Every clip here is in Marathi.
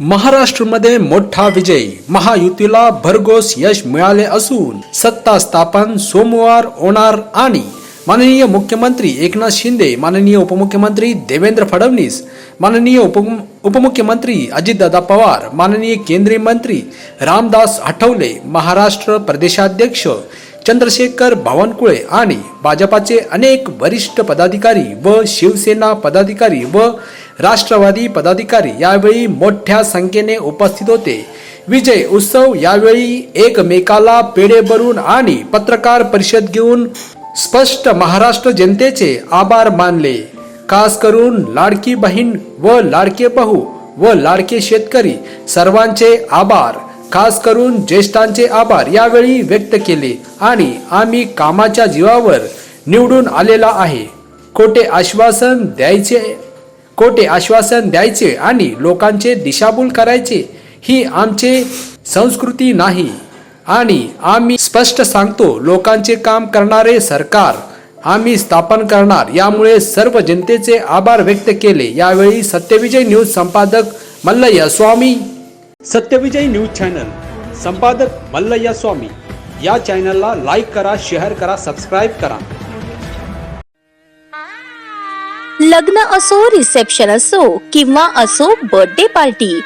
महाराष्ट्रमध्ये मोठा विजय महायुतीला भरघोस यश मिळाले असून सत्ता स्थापन सोमवार होणार आणि माननीय मुख्यमंत्री एकनाथ शिंदे माननीय उपमुख्यमंत्री देवेंद्र फडणवीस माननीय उप उपमुख्यमंत्री अजितदादा पवार माननीय केंद्रीय मंत्री रामदास आठवले महाराष्ट्र प्रदेशाध्यक्ष चंद्रशेखर बावनकुळे आणि भाजपाचे अनेक वरिष्ठ पदाधिकारी व शिवसेना पदाधिकारी व राष्ट्रवादी पदाधिकारी यावेळी मोठ्या संख्येने उपस्थित होते. विजय उत्सव यावेळी एकमेकाला पेढे भरून आणि पत्रकार परिषद घेऊन स्पष्ट महाराष्ट्र जनतेचे आभार मानले. खास करून लाडकी बहीण व लाडके बहू व लाडके शेतकरी सर्वांचे आभार. खास करून ज्येष्ठांचे आभार यावेळी व्यक्त केले आणि आम्ही कामाच्या जीवावर निवडून आलेला आहे. खोटे आश्वासन द्यायचे खोटे आश्वासन द्यायचे आणि लोकांचे दिशाभूल करायचे ही आमचे संस्कृती नाही. आणि आम्ही स्पष्ट सांगतो लोकांचे काम करणारे सरकार आम्ही स्थापन करणार. यामुळे सर्व जनतेचे आभार व्यक्त केले. यावेळी सत्यविजय न्यूज संपादक मल्लय्या स्वामी. सत्यविजय न्यूज चॅनल संपादक मल्लय्या स्वामी. या चॅनलला लाईक करा शेअर करा सबस्क्राईब करा. लग्न असो रिसेप्शन असो किंवा असो बर्थडे पार्टी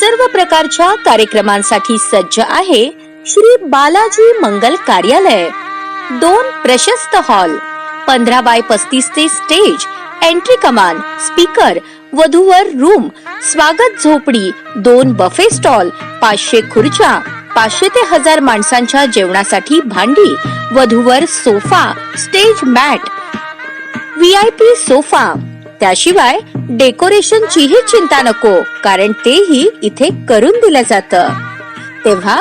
सर्व प्रकारच्या कार्यक्रमांसाठी सज्ज आहे श्री बालाजी मंगल कार्यालय. दोन प्रशस्त हॉल पंधरा बाय पस्तीस चे स्टेज एंट्री कमान स्पीकर वधूवर रूम स्वागत झोपडी दोन बफे स्टॉल पाचशे खुर्च्या पाचशे ते हजार माणसांच्या जेवणासाठी भांडी वधूवर sofa stage mat V I P sofa. त्याशिवाय डेकोरेशनचीही चिंता नको कारण तेही इथे करून दिलं जातं. तेव्हा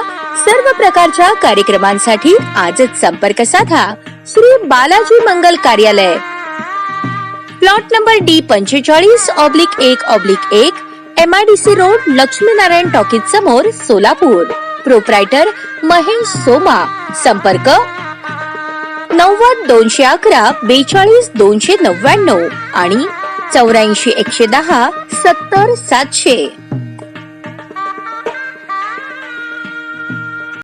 सर्व प्रकारच्या कार्यक्रमांसाठी आजच संपर्क साधा. श्री बालाजी मंगल कार्यालय. प्लॉट नंबर डी पंचेचाळीस ऑब्लिक एक ऑब्लिक एक M I D C road Laxminarayan talkies समोर सोलापूर. प्रोप्रायटर महेश सोमा. संपर्क नव्वद दोनशे अकरा बेचाळीस दोनशे नव्याण्णव आणि चौऱ्याऐंशी एकशे दहा सत्तर सातशे.